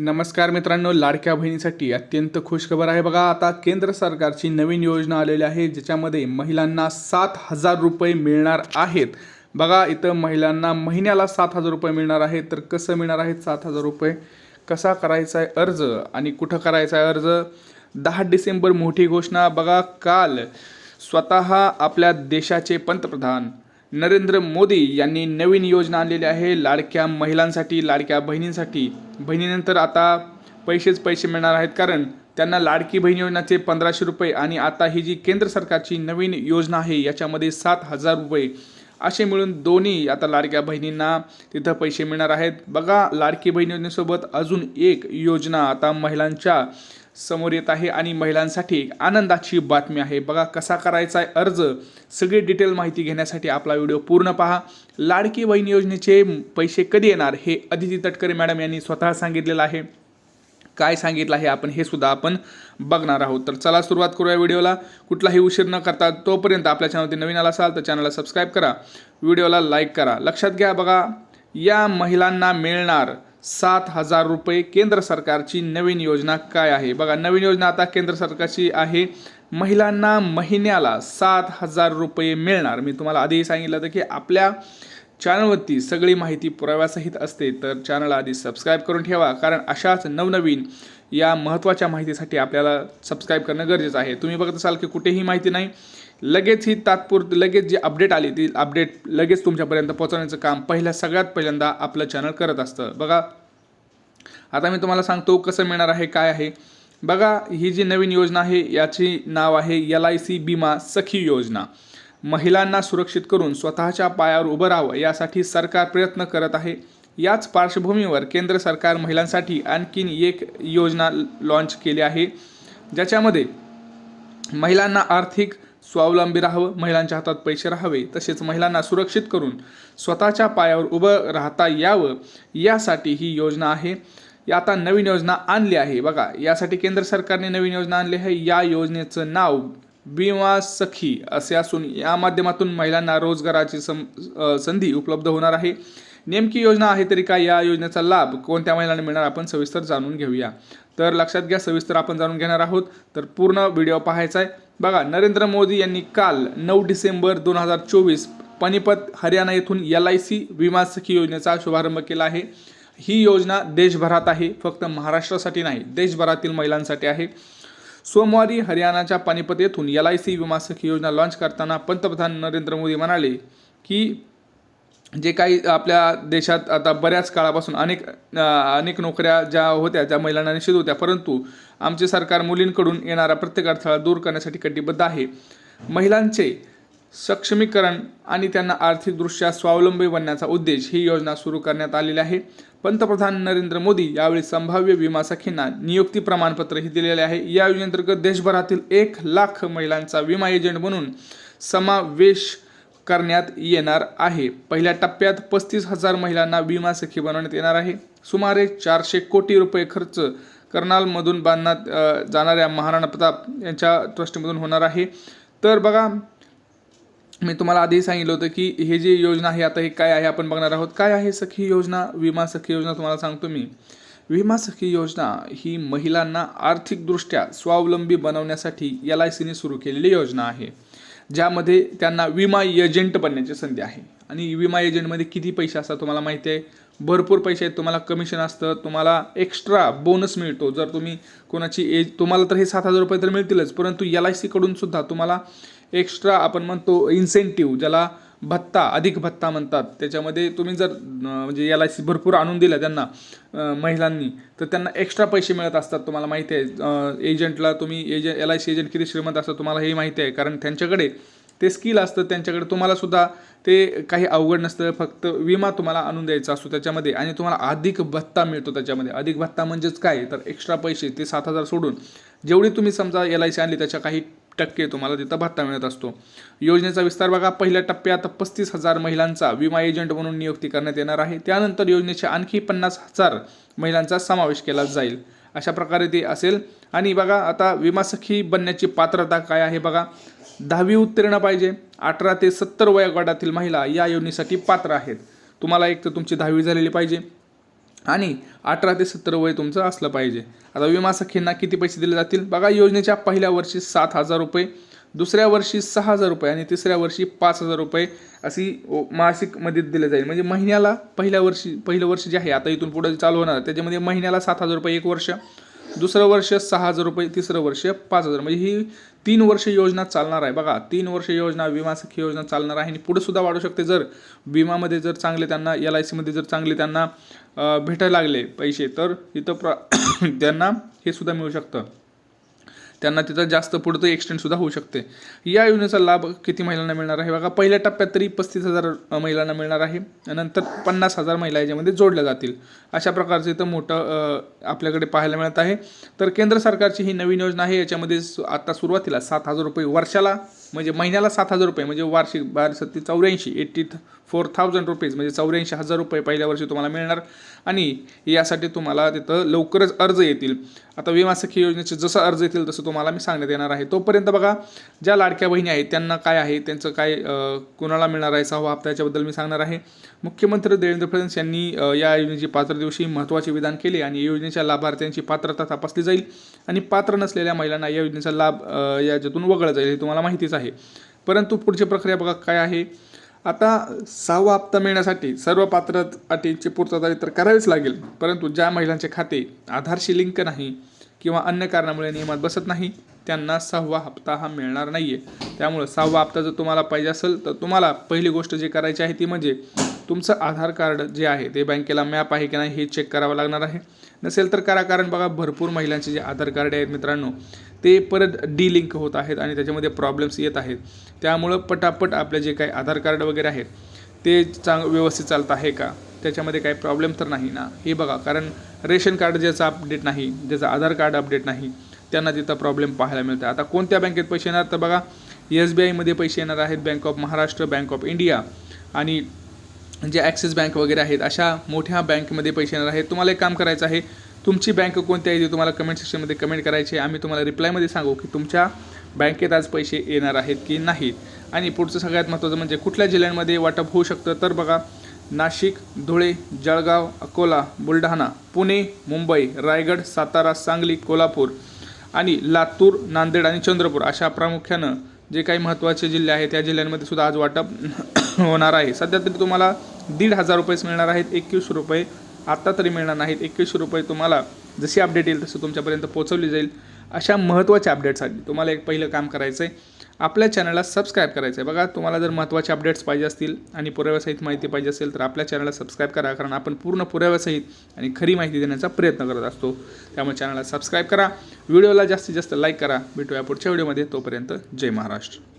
नमस्कार मित्रांनो लाडक्या बहिणीसाठी अत्यंत खुशखबर आहे बघा. आता केंद्र सरकारची नवीन योजना आलेली आहे ज्याच्यामध्ये महिलांना सात हजार रुपये मिळणार आहेत. बघा इथं महिलांना महिन्याला सात हजार रुपये मिळणार आहेत तर कसं मिळणार आहेत सात हजार रुपये? कसा करायचा आहे अर्ज आणि कुठं करायचा आहे अर्ज? दहा डिसेंबर मोठी घोषणा. बघा काल स्वतः आपल्या देशाचे पंतप्रधान नरेंद्र मोदी यांनी नवीन योजना आणलेली आहे. लाडक्या महिलांसाठी लाडक्या बहिणींसाठी. बहिणीनंतर आता पैसेच पैसे मिळणार आहेत कारण त्यांना लाडकी बहीण योजनाचे पंधराशे रुपये आणि आता ही जी केंद्र सरकारची नवीन योजना आहे याच्यामध्ये सात हजार रुपये असे मिळून दोन्ही आता लाडक्या बहिणींना तिथं पैसे मिळणार आहेत. बघा लाडकी बहीण योजनेसोबत अजून एक योजना आता महिलांच्या समोर येत आहे आणि महिलांसाठी एक आनंदाची बातमी आहे. बघा कसा करायचा आहे अर्ज. सगळी डिटेल माहिती घेण्यासाठी आपला व्हिडिओ पूर्ण पहा. लाडकी बहीण योजनेचे पैसे कधी येणार हे अदिती तटकरे मॅडम यांनी स्वतः सांगितलेलं आहे. काय सांगितलं आहे आपण हे सुद्धा आपण बघणार आहोत. तर चला सुरुवात करूया व्हिडिओला. कुठलाही उशीर न करता तोपर्यंत आपल्या चॅनलवरती नवीन आला असाल तर चॅनलला सबस्क्राईब करा. व्हिडिओला लाईक करा. लक्षात घ्या बघा या महिलांना मिळणार सात हजार रुपये केंद्र सरकारची नवीन योजना काय आहे? बघा नवीन योजना आता केंद्र सरकारची आहे. महिलांना महिन्याला सात हजार रुपये मिळणार. मी तुम्हाला आधीही सांगितलं होतं की आपल्या चॅनलवरती सगळी माहिती पुराव्यासहित असते. तर चॅनल आधी सबस्क्राईब करून ठेवा. कारण अशाच नवनवीन या महत्त्वाच्या माहितीसाठी आपल्याला सबस्क्राईब करणं गरजेचं आहे. तुम्ही बघत असाल की कुठेही माहिती नाही. लगेच ही तात्पुर लगेच जी अपडेट आली ती अपडेट लगेच तुमच्यापर्यंत पोहोचवण्याचं काम पहिल्या सगळ्यात पहिल्यांदा आपलं चॅनल करत असतं. बघा आता मी तुम्हाला सांगतो कसं मिळणार आहे काय आहे. बघा ही जी नवीन योजना आहे याची नाव आहे एल आय सी बिमा सखी योजना. महिलांना सुरक्षित करून स्वतःच्या पायावर उभं राहावं यासाठी सरकार प्रयत्न करत आहे. याच पार्श्वभूमीवर केंद्र सरकार महिलांसाठी आणखीन एक योजना लॉन्च केली आहे ज्याच्यामध्ये महिलांना आर्थिक स्वावलंबी राहावं महिलांच्या हातात पैसे राहावे तसेच महिलांना सुरक्षित करून स्वतःच्या पायावर उभं राहता यावं यासाठी ही योजना आहे. आता नवीन योजना आणली आहे. बघा यासाठी केंद्र सरकारने नवीन योजना आणली आहे. या योजनेचं नाव बीमा सखी असे असून या माध्यमातून महिलांना रोजगाराची सं संधी उपलब्ध होणार आहे. नेमकी योजना आहे तरी काय? या योजनेचा लाभ कोणत्या महिलांना मिळणार आपण सविस्तर जाणून घेऊया. तर लक्षात घ्या सविस्तर आपण जाणून घेणार आहोत. तर पूर्ण व्हिडिओ पाहायचा आहे बघा नरेंद्र मोदी यांनी काल नऊ डिसेंबर दोन हजार चोवीस पानिपत हरियाणा येथून एल आय सी विमा सखी योजनेचा शुभारंभ केला आहे. ही योजना देशभरात आहे फक्त महाराष्ट्रासाठी नाही देशभरातील महिलांसाठी आहे. सोमवारी हरियाणाच्या पानिपत येथून एल आय सी विमा सखी योजना लॉन्च करताना पंतप्रधान नरेंद्र मोदी म्हणाले की जे काही आपल्या देशात आता बऱ्याच काळापासून अनेक अनेक नोकऱ्या ज्या होत्या ज्या महिलांना निश्चित होत्या परंतु आमचे सरकार मुलींकडून येणारा प्रत्येक अडथळा दूर करण्यासाठी कटिबद्ध आहे. महिलांचे सक्षमीकरण आणि त्यांना आर्थिकदृष्ट्या स्वावलंबी बनण्याचा उद्देश ही योजना सुरू करण्यात आलेली आहे. पंतप्रधान नरेंद्र मोदी यावेळी संभाव्य विमा सखींना नियुक्ती प्रमाणपत्रही दिलेले आहे. या योजनेअंतर्गत देशभरातील एक लाख महिलांचा विमा एजंट म्हणून समावेश करण्यात येणार आहे. पहिल्या टप्प्यात पस्तीस हजार महिलांना विमा सखी बनवण्यात येणार आहे. सुमारे चारशे कोटी रुपये खर्च कर्नालमधून बांधण्यात जाणाऱ्या महाराणा प्रताप यांच्या ट्रस्टमधून होणार आहे. तर बघा मी तुम्हाला आधी सांगितलं होतं की हे जी योजना आहे आता हे काय आहे आपण बघणार आहोत. काय आहे सखी योजना? विमा सखी योजना तुम्हाला सांगतो मी. विमा सखी योजना ही महिलांना आर्थिकदृष्ट्या स्वावलंबी बनवण्यासाठी एल आय सीने सुरू केलेली योजना आहे. ज्यामध्ये त्यांना विमा एजंट बनण्याची संधी आहे. आणि विमा एजंटमध्ये किती पैसे असतात तुम्हाला माहिती आहे? भरपूर पैसे आहेत. तुम्हाला कमिशन असतं. तुम्हाला एक्स्ट्रा बोनस मिळतो. जर तुम्ही कोणाची एज तुम्हाला तर हे सात हजार रुपये तर मिळतीलच. परंतु एल आय सीकडून सुद्धा तुम्हाला एक्स्ट्रा आपण म्हणतो इन्सेंटिव्ह ज्याला भत्ता अधिक भत्ता म्हणतात. त्याच्यामध्ये तुम्ही जर म्हणजे एल आय सी भरपूर आणून दिल्या त्यांना महिलांनी तर त्यांना एक्स्ट्रा पैसे मिळत असतात तुम्हाला माहिती आहे. एजंटला तुम्ही एज एल आय सी एजंट किती श्रीमंत असतात तुम्हाला हे माहिती आहे. कारण त्यांच्याकडे ते स्किल असतं त्यांच्याकडे तुम्हालासुद्धा ते काही अवघड नसतं. फक्त विमा तुम्हाला आणून द्यायचा असतो त्याच्यामध्ये आणि तुम्हाला अधिक भत्ता मिळतो त्याच्यामध्ये. अधिक भत्ता म्हणजेच काय? तर एक्स्ट्रा पैसे ते सात हजार सोडून जेवढी तुम्ही समजा एल आय सी आणली त्याच्या काही टक्के तुम्हाला तिथं भत्ता मिळत असतो. योजनेचा विस्तार बघा. पहिल्या टप्प्यात पस्तीस हजार महिलांचा विमा एजंट म्हणून नियुक्ती करण्यात येणार आहे. त्यानंतर योजनेच्या आणखी पन्नास हजार महिलांचा समावेश केला जाईल. अशा प्रकारे ते असेल. आणि बघा आता विमा सखी बनण्याची पात्रता काय आहे बघा. दहावी उत्तीर्ण पाहिजे. अठरा ते सत्तर वयोगटातील महिला या योजनेसाठी पात्र आहेत. तुम्हाला एक तर तुमची दहावी झालेली पाहिजे. आणि अठरा ते सत्तर वय तुमचं असलं पाहिजे. आता विमा सखींना किती पैसे दिले जातील? बघा योजनेच्या पहिल्या वर्षी सात हजार रुपये दुसऱ्या वर्षी सहा हजार रुपये आणि तिसऱ्या वर्षी पाच हजार रुपये अशी मासिक मदत दिली जाईल. म्हणजे महिन्याला पहिल्या वर्षी पहिलं वर्ष जे आहे आता इथून पुढे चालू होणार त्याच्यामध्ये महिन्याला सात हजार रुपये एक वर्ष दुसरं वर्ष सहा हजार रुपये तिसरं वर्ष पाच हजार. म्हणजे ही तीन वर्ष योजना चालणार आहे. बघा तीन वर्ष योजना विमा सखी योजना चालणार आहे आणि पुढे सुद्धा वाढू शकते. जर विमामध्ये जर चांगले त्यांना एल आय सीमध्ये जर चांगले त्यांना भेटायला लागले पैसे तर इथं प्र त्यांना हे सुद्धा मिळू शकतं. त्यांना तिथं जास्त पुढचं एक्सटेंड सुद्धा होऊ शकते. या योजनेचा लाभ किती महिलांना मिळणार आहे? बघा पहिल्या टप्प्यात तरी पस्तीस हजार महिलांना मिळणार आहे नंतर पन्नास हजार महिला याच्यामध्ये जोडल्या जातील. अशा प्रकारचं इथं मोठं आपल्याकडे पाहायला मिळत आहे. तर केंद्र सरकारची ही नवीन योजना आहे याच्यामध्ये सु- आता सुरुवातीला सात हजार रुपये वर्षाला म्हणजे महिन्याला सात हजार रुपये म्हणजे वार्षिक बारा सत्ती चौऱ्याऐंशी एट्टी फोर थाउजंड रुपीज म्हणजे चौऱ्याऐंशी हजार रुपये पहिल्या वर्षी तुम्हाला मिळणार. आणि यासाठी तुम्हाला तिथं लवकरच अर्ज येतील. आता विमा सखी योजनेचे जसं अर्ज येतील तसं तुम्हाला मी सांगण्यात येणार आहे. तोपर्यंत बघा ज्या लाडक्या बहिणी आहेत त्यांना काय आहे त्यांचं काय कुणाला कोणाला मिळणार आहे सहावा हप्ता याच्याबद्दल मी सांगणार आहे. मुख्यमंत्री देवेंद्र फडणवीस यांनी या योजनेची पात्र दिवशी महत्त्वाचे विधान केले आणि योजनेच्या लाभार्थ्यांची पात्रता तपासली जाईल. आणि पात्र नसलेल्या महिलांना या योजनेचा लाभ याच्यातून वगळला जाईल हे तुम्हाला माहितीच आहे. परंतु पुढची प्रक्रिया बघा काय आहे. आता सहावा हप्ता मिळण्यासाठी सर्व पात्र अटींची पूर्तता तर करावीच लागेल. परंतु ज्या महिलांचे खाते आधारशी लिंक नाही किंवा अन्य कारणामुळे नियमात बसत नाही त्यांना सहावा हप्ता हा मिळणार नाही आहे त्यामुळं सहावा हप्ता जर तुम्हाला पाहिजे असेल तर तुम्हाला पहिली गोष्ट जी करायची आहे ती म्हणजे तुमचं आधार कार्ड जे आहे ते बँकेला मॅप आहे की नाही हे चेक करावं लागणार आहे. नसेल तर करा कारण बघा भरपूर महिलांचे जे आधार कार्ड आहेत मित्रांनो ते परत डी लिंक होत आहेत आणि त्याच्यामध्ये प्रॉब्लेम्स येत आहेत. त्यामुळं पटापट आपले जे काही आधार कार्ड वगैरे आहेत ते चांग व्यवस्थित चालत आहे का? त्याच्यामध्ये काही प्रॉब्लेम तर नाही ना? हे बघा कारण रेशन कार्ड ज्याचं अपडेट नाही ज्याचं आधार कार्ड अपडेट नाही त्यांना तिथं प्रॉब्लेम पाहायला मिळतं आता कोणत्या बँकेत पैसे येणार? तर बघा एस बी आयमध्ये पैसे येणार आहेत bank of Maharashtra bank of India आणि जे ॲक्सिस बँक वगैरे आहेत अशा मोठ्या बँकमध्ये पैसे येणार आहेत. तुम्हाला एक काम करायचं आहे तुमची बँक कोणती आहे ते तुम्हाला कमेंट सेक्शनमध्ये कमेंट करायचे आम्ही तुम्हाला रिप्लायमध्ये सांगू की तुमच्या बँकेत आज पैसे येणार आहेत की नाहीत. आणि पुढचं सगळ्यात महत्त्वाचं म्हणजे कुठल्या जिल्ह्यांमध्ये वाटप होऊ शकतं तर बघा नाशिक धुळे जळगाव अकोला बुलढाणा पुणे मुंबई रायगड सातारा सांगली कोल्हापूर आणि लातूर नांदेड आणि चंद्रपूर अशा प्रामुख्यानं जे काही महत्त्वाचे जिल्हे आहेत त्या जिल्ह्यांमध्ये सुद्धा आज वाटप होणार आहे. सध्या तरी तुम्हाला दीड हजार रुपयेच मिळणार आहेत एकवीसशे रुपये. आत्ता तरी मिळणार नाहीत एकवीसशे रुपये तुम्हाला जशी अपडेट येईल तसं तुमच्यापर्यंत पोहोचवली जाईल. अशा महत्त्वाच्या अपडेटसाठी तुम्हाला एक पहिलं काम करायचं आहे आपल्या चॅनलला सबस्क्राईब करायचं आहे बघा तुम्हाला जर महत्त्वाचे अपडेट्स पाहिजे असतील आणि पुराव्यासहित माहिती पाहिजे असेल तर आपल्या चॅनलला सबस्क्राईब करा. कारण आपण पूर्ण पुराव्यासहित आणि खरी माहिती देण्याचा प्रयत्न करत असतो. त्यामुळे चॅनलला सबस्क्राईब करा. व्हिडिओला जास्तीत जास्त लाईक करा. भेटूया पुढच्या व्हिडिओमध्ये तोपर्यंत जय महाराष्ट्र.